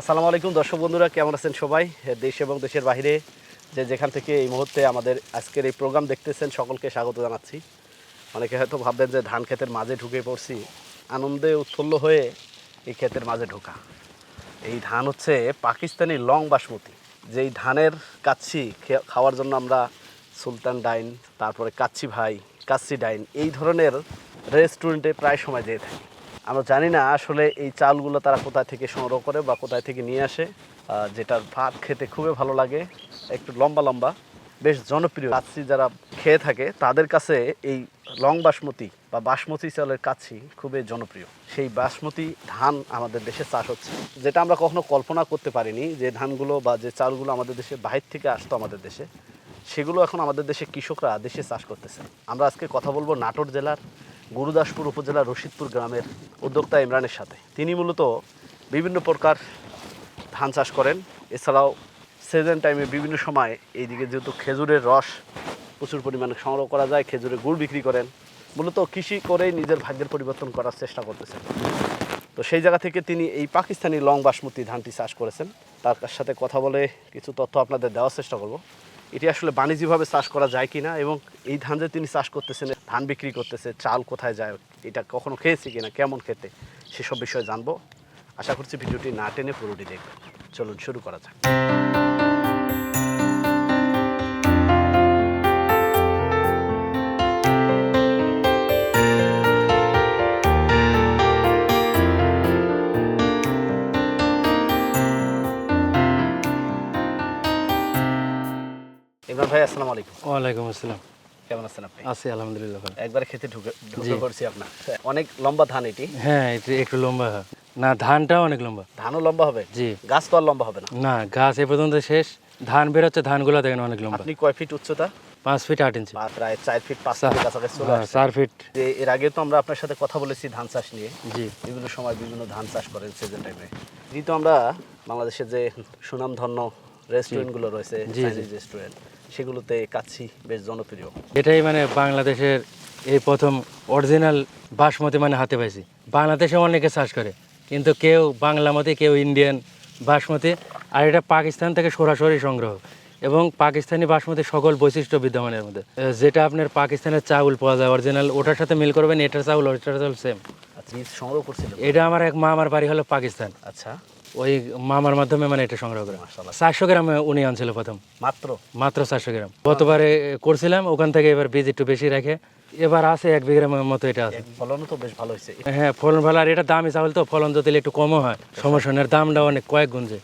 আসসালামু আলাইকুম, দর্শক বন্ধুরা, কেমন আছেন সবাই? দেশ এবং দেশের বাইরে যে যেখান থেকে এই মুহূর্তে আমাদের আজকের এই প্রোগ্রাম দেখতেছেন, সকলকে স্বাগত জানাচ্ছি। অনেকে হয়তো ভাববেন যে ধান ক্ষেতের মাঝে ঢুকে পড়ছি, আনন্দে উৎফুল্ল হয়ে এই ক্ষেতের মাঝে ঢোকা। এই ধান হচ্ছে পাকিস্তানি লং বাসমতি। যেই ধানের কাচ্ছি খাওয়ার জন্য আমরা সুলতান ডাইন, তারপরে কাচ্ছি ভাই, কাচ্ছি ডাইন, এই ধরনের রেস্টুরেন্টে প্রায় সময় যেয়ে থাকি। আমরা জানি না আসলে এই চালগুলো তারা কোথায় থেকে সংগ্রহ করে বা কোথায় থেকে নিয়ে আসে। যেটার ভাত খেতে খুবই ভালো লাগে, একটু লম্বা লম্বা, বেশ জনপ্রিয়। কাচ্চি যারা খেয়ে থাকে, তাদের কাছে এই লং বাসমতি বা বাসমতি চালের কাচ্ছি খুবই জনপ্রিয়। সেই বাসমতি ধান আমাদের দেশে চাষ হচ্ছে। যেটা আমরা কখনো কল্পনা করতে পারিনি যে ধানগুলো বা যে চালগুলো আমাদের দেশে বাহির থেকে আসতো আমাদের দেশে, সেগুলো এখন আমাদের দেশে কৃষকরা দেশে চাষ করতেছে। আমরা আজকে কথা বলব নাটোর জেলার গুরুদাসপুর উপজেলার রশিদপুর গ্রামের উদ্যোক্তা ইমরানের সাথে। তিনি মূলত বিভিন্ন প্রকার ধান চাষ করেন। এছাড়াও সিজন টাইমে বিভিন্ন সময় এইদিকে যেহেতু খেজুরের রস প্রচুর পরিমাণে সংগ্রহ করা যায়, খেজুরের গুড় বিক্রি করেন। মূলত কৃষি করেই নিজের ভাগ্যের পরিবর্তন করার চেষ্টা করতেছেন। তো সেই জায়গা থেকে তিনি এই পাকিস্তানি লং বাসমতি ধানটি চাষ করেছেন। তার সাথে কথা বলে কিছু তথ্য আপনাদের দেওয়ার চেষ্টা করব। এটি আসলে বাণিজ্যিকভাবে চাষ করা যায় কি না এবং এই ধান যে তিনি চাষ করতেছেন, ধান বিক্রি করতেছে, চাল কোথায় যায়, এটা কখনো খেয়েছে কি না কেমন খেতে, সেসব বিষয়ে জানব। আশা করছি ভিডিওটি না টেনে পুরোটি দেখবেন। চলুন শুরু করা যাক। ভাই আসসালামু আলাইকুম। ওয়ালাইকুম আসসালাম। কেমন আছেন আপনি? আছি আলহামদুলিল্লাহ একবারে খেতে ঢুকে ঢুকে পড়ছি আপনার। অনেক লম্বা ধান এটি। হ্যাঁ এটা একটু লম্বা হয়। না ধানটাও অনেক লম্বা। ধানও লম্বা হবে? জি। গাছ তো আর লম্বা হবে না? না গাছ এ পর্যন্ত শেষ। ধান বেরোচ্ছে ধানগুলো দেখেন অনেক লম্বা। আপনি কয় ফিট উচ্চতা? পাঁচ ফিট আট ইঞ্চি প্রায় চার ফিট পাঁচ কাছাকাছি চলে হ্যাঁ, চার ফিট যে এর আগে তো আমরা আপনার সাথে কথা বলেছি ধান চাষ নিয়ে। জি। বিভিন্ন সময় বিভিন্ন ধান চাষ করেন সিজন টাইমে যেহেতু আমরা বাংলাদেশের যে সুনামধন্য রেস্টুরেন্টগুলো রয়েছে। চাইনিজ রেস্টুরেন্ট সেগুলোতে কাচ্ছি বেশ জনপ্রিয়। এটাই মানে বাংলাদেশের এই প্রথম অরিজিনাল বাসমতি মানে হাতে পাইছি। বাংলাদেশে অনেকে চাষ করে কিন্তু কেউ বাংলা মতে কেউ ইন্ডিয়ান বাসমতি আর এটা পাকিস্তান থেকে সরাসরি সংগ্রহ। এবং পাকিস্তানি বাসমতি সকল বৈশিষ্ট্য বিদ্যমানের মধ্যে। যেটা আপনার পাকিস্তানের চাউল পাওয়া যায় অরিজিনাল ওটার সাথে মিল করবেন এটার চাউল ওটার চাউল সেম আচ্ছা সংগ্রহ করছিলেন? এটা আমার এক মামার বাড়ি হলো পাকিস্তান। আচ্ছা। ওই মামার মাধ্যমে মানে এটা সংগ্রহ করে। চারশো গ্রাম উনি আনছিল প্রথম। মাত্র? মাত্র চারশো গ্রাম। গতবারে করছিলাম ওখান থেকে এবার বীজ একটু বেশি রাখে এবার আছে এক বিঘের মতো এটা আছে। ফলন তো বেশ ভালো হয়েছে। হ্যাঁ ফলন ভালো আর এটা দামি চাউল তো ফলন যদি একটু কমও হয় সমস্যা নেই আর দামটা অনেক কয়েক গুঞ্জে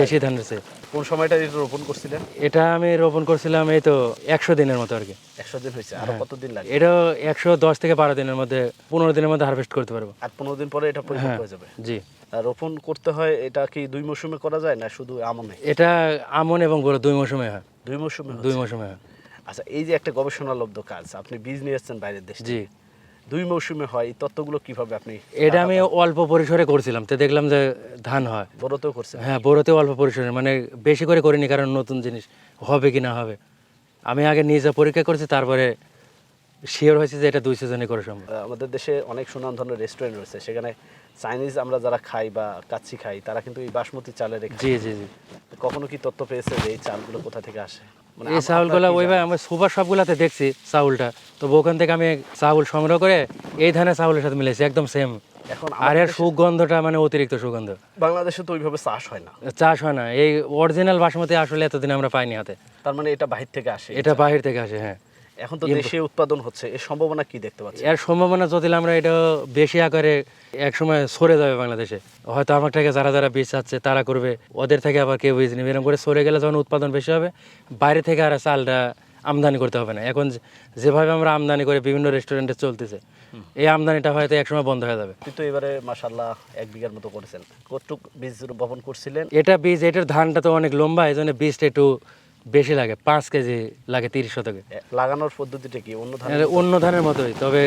দেশি ধানের চেয়ে কোন সময়টা এটা রোপণ করছিলেন? এটা আমি রোপণ করছিলাম এই তো একশো দিনের মতো আর কি। একশো দিন হয়েছে। হ্যাঁ। আরও কতদিন লাগে এটাও একশো দশ থেকে বারো দিনের মধ্যে পনেরো দিনের মধ্যে হারভেস্ট করতে পারব। আর পনেরো দিন পরে এটা পরিপক্ব হ্যাঁ। হয়ে যাবে? জি। আর রোপণ করতে হয় এটা কি দুই মৌসুমে করা যায় না শুধু আমনে? এটা আমন এবং বড় দুই মৌসুমে হয়। দুই মৌসুমে দুই? মৌসুমে হয়। আচ্ছা এই যে একটা গবেষণালব্ধ কাজ আপনি বীজ নিয়ে এসেছেন বাইরের দেশ। জি। দুই মৌসুমে হয় এই তত্ত্বগুলো কীভাবে আপনি এটা আমি অল্প পরিসরে করছিলাম তো দেখলাম যে ধান হয়। বড়তেও করছে হ্যাঁ বড়তে অল্প পরিসরে মানে বেশি করে করিনি কারণ নতুন জিনিস হবে কি না হবে। আমি আগে নিজে পরীক্ষা করছি তারপরে শিওর হয়েছে যে এটা দুই সিজনে করে সম্ভব। আমাদের দেশে অনেক সুনাম ধরনের রেস্টুরেন্ট রয়েছে সেখানে চাইনিজ আমরা যারা খাই বা কাচ্চি খাই তারা কিন্তু এই বাসমতি চালের জি জি জি। কখনো কি তথ্য পেয়েছে যে এই চালগুলো কোথা থেকে আসে? এই আপ- চাউলগুলো ওইভাবে? আমি সুপার সবগুলাতে দেখছি চাউলটা। তো ওখান থেকে আমি চাউল সংগ্রহ করে এই ধানের চাউলের সাথে মিলেছি একদম সেম এখন আর এর সুগন্ধটা মানে অতিরিক্ত সুগন্ধ। বাংলাদেশে তো ওইভাবে চাষ হয় না। চাষ হয় না। এই অরিজিনাল বাসমতি আসলে এতদিন আমরা পাইনি হাতে। তার মানে এটা বাহির থেকে আসে। এটা বাহির থেকে আসে হ্যাঁ। এখন তো দেশে উৎপাদন হচ্ছে এর সম্ভাবনা কি দেখতে পাচ্ছি এর সম্ভাবনা যদি আমরা এটা বেশি আকারে একসময় সরে যাবে বাংলাদেশে হয়তো আমার থেকে যারা যারা বীজ চাচ্ছে তারা করবে ওদের থেকে আবার কেউ বীজ নেবে। এরকম করে সরে গেলে যখন উৎপাদন বেশি হবে বাইরে থেকে আর চালটা আমদানি করতে হবে না। এখন যেভাবে আমরা আমদানি করে বিভিন্ন রেস্টুরেন্টে চলতেছে এই আমদানিটা হয়তো একসময় বন্ধ হয়ে যাবে। কিন্তু এবারে মাসাল্লাহ এক বিঘার মতো করেছেন। কতটুক বীজ বপন করছিলেন? এটা বীজ এটার ধানটা তো অনেক লম্বা এই জন্য বীজটা একটু বেশি লাগে পাঁচ কেজি লাগে তিরিশ শতকে। লাগানোর পদ্ধতিটা কি? অন্য ধান অন্য ধানের মতোই তবে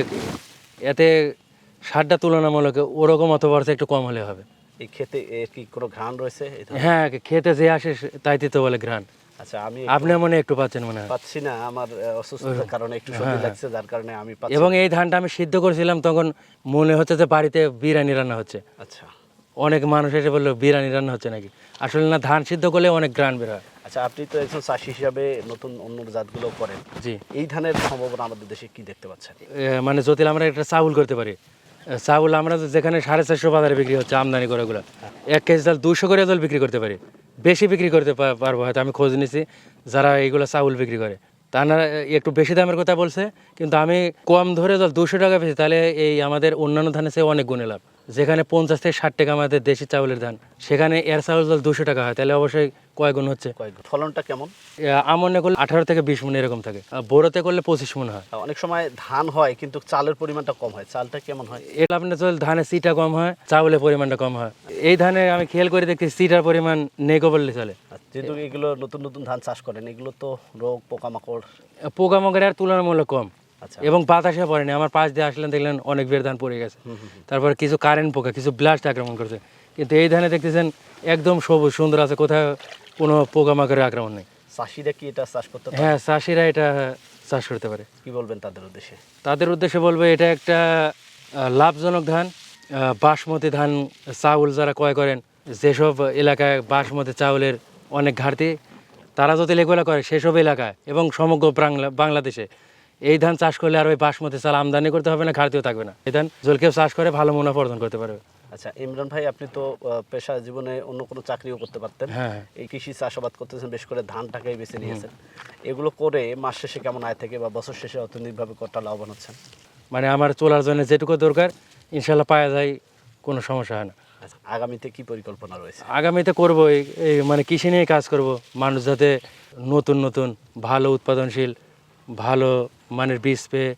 এতে সারটা তুলনামূলক ওরকম অথবা একটু কম হলে হবে। এই খেতে কি কোনো ঘ্রাণ রয়েছে হ্যাঁ খেতে যে আসে তাই বলে ঘ্রাণ। আচ্ছা আমি আপনি মনে একটু পাচ্ছেন মনে হয়। পাচ্ছি না আমার অসুস্থতার কারণে একটু সর্দি লাগছে যার কারণে আমি এবং এই ধানটা আমি সিদ্ধ করছিলাম তখন মনে হচ্ছে যে বাড়িতে বিরিয়ানি রান্না হচ্ছে। আচ্ছা। অনেক মানুষ এসে বলল বিরিয়ানি রান্না হচ্ছে নাকি? আসলে না ধান সিদ্ধ করলে অনেক গ্রান বের হয়। আচ্ছা আপনি তো একজন চাষি হিসাবে নতুন অন্য জাতগুলো করেন। জি। এই ধানের সম্ভাবনা আমাদের দেশে কি দেখতে পাচ্ছেন? মানে যদি আমরা একটা চাউল করতে পারি। চাউল আমরা যেখানে সাড়ে চারশো বাজারে বিক্রি হচ্ছে আমদানি করে ওগুলো এক কেজি চাল দুশো করে জল বিক্রি করতে পারি। বেশি বিক্রি করতে পারব হয়তো আমি খোঁজ নিছি যারা এইগুলো চাউল বিক্রি করে। তারা একটু বেশি দামের কথা বলছে কিন্তু আমি কম ধরে জল দুশো টাকা পেয়েছি তাহলে এই আমাদের অন্যান্য ধানের চেয়ে অনেক গুণে লাভ। যেখানে পঞ্চাশ থেকে ষাট টাকা আমাদের দেশি চাউলের ধান সেখানে এর চাউল জল দুশো টাকা হয় তাহলে অবশ্যই কয় গুণ হচ্ছে ফলনটা কেমন? আমনে করলে আঠারো থেকে বিশ মন এরকম থাকে। বোরোতে করলে পঁচিশ মন হয়। অনেক সময় ধান হয় কিন্তু চালের পরিমাণটা কম হয়। চালটা কেমন হয়? এর আপনার চল ধানের সিটা কম হয় চাউলের পরিমাণটা কম হয়। এই ধানে আমি খেয়াল করে দেখছি সিটার পরিমাণ নেগো বললে চলে। যেহেতু এগুলো নতুন নতুন ধান চাষ করেন এগুলো তো রোগ পোকামাকড়? পোকামাকড় আর তুলনামূলক কম। আচ্ছা। এবং বাতাসে পড়েনি। আমার পাশ দিয়ে আসলেন দেখলেন অনেক বের ধান পড়ে গেছে। তারপর কিছু কারেন্ট পোকা কিছু ব্লাস্ট আক্রমণ করছে। কিন্তু এই ধানে দেখতেছেন একদম সবুজ সুন্দর আছে। কোথাও কোনো পোকামাকড়ের আক্রমণ নেই। চাষিরা কি এটা চাষ করতে হ্যাঁ চাষিরা এটা চাষ করতে পারে। কি বলবেন তাদের উদ্দেশ্যে? তাদের উদ্দেশ্যে বলব এটা একটা লাভজনক ধান বাসমতি ধান চাউল যারা ক্রয় করেন যেসব এলাকায় বাসমতি চাউলের অনেক ঘাটতি তারা যদি এগুলো করে সেসব এলাকায় এবং সমগ্র বাংলা বাংলাদেশে এই ধান চাষ করলে আর ওই বাসমতি চাল আমদানি করতে হবে না ঘাটতিও থাকবে না। এই ধান জলকেও চাষ করে ভালো মুনাফা অর্জন করতে পারবে। আচ্ছা ইমরান ভাই আপনি তো পেশা জীবনে অন্য কোনো চাকরিও করতে পারতেন। হ্যাঁ এই কৃষি চাষাবাদ করতেছেন বেশ করে ধানটাকেই বেছে নিয়েছেন। এগুলো করে মাস শেষে কেমন আয় থেকে বা বছর শেষে অর্থনৈতিকভাবে কতটা লাভবান হচ্ছেন? মানে আমার চলার জন্য যেটুকু দরকার ইনশাল্লাহ পাওয়া যায় কোনো সমস্যা হয় না। আচ্ছা, আগামীতে কি পরিকল্পনা রয়েছে? আগামীতে করব এই মানে কৃষি নিয়ে কাজ করব। মানুষ যাতে নতুন নতুন ভালো উৎপাদনশীল ভালো মানের বীজ পেয়ে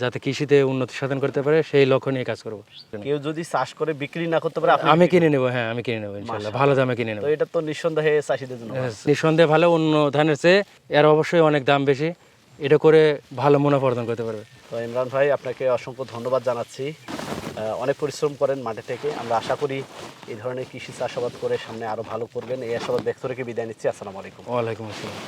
যাতে কৃষিতে উন্নতি সাধন করতে পারে সেই লক্ষ্য নিয়ে কাজ করব। কেউ যদি চাষ করে বিক্রি না করতে পারে আমি কিনে নেব হ্যাঁ আমি কিনে নেব ইনশাল্লাহ। ভালো দামে কিনে নেব। এটা তো নিঃসন্দেহে চাষিদের জন্য নিঃসন্দেহে ভালো অন্য ধানের চেয়ে এর অবশ্যই অনেক দাম বেশি। এটা করে ভালো মুনাফা অর্জন করতে পারবে। তো ইমরান ভাই আপনাকে অসংখ্য ধন্যবাদ জানাচ্ছি। অনেক পরিশ্রম করেন মাঠে থেকে। আমরা আশা করি এই ধরনের কৃষি চাষাবাদ করে সামনে আরও ভালো করবেন। এই আশাবাদ ব্যক্ত রেখে বিদায় নিচ্ছি। আসসালামু আলাইকুম। ওয়ালাইকুম আসসালাম।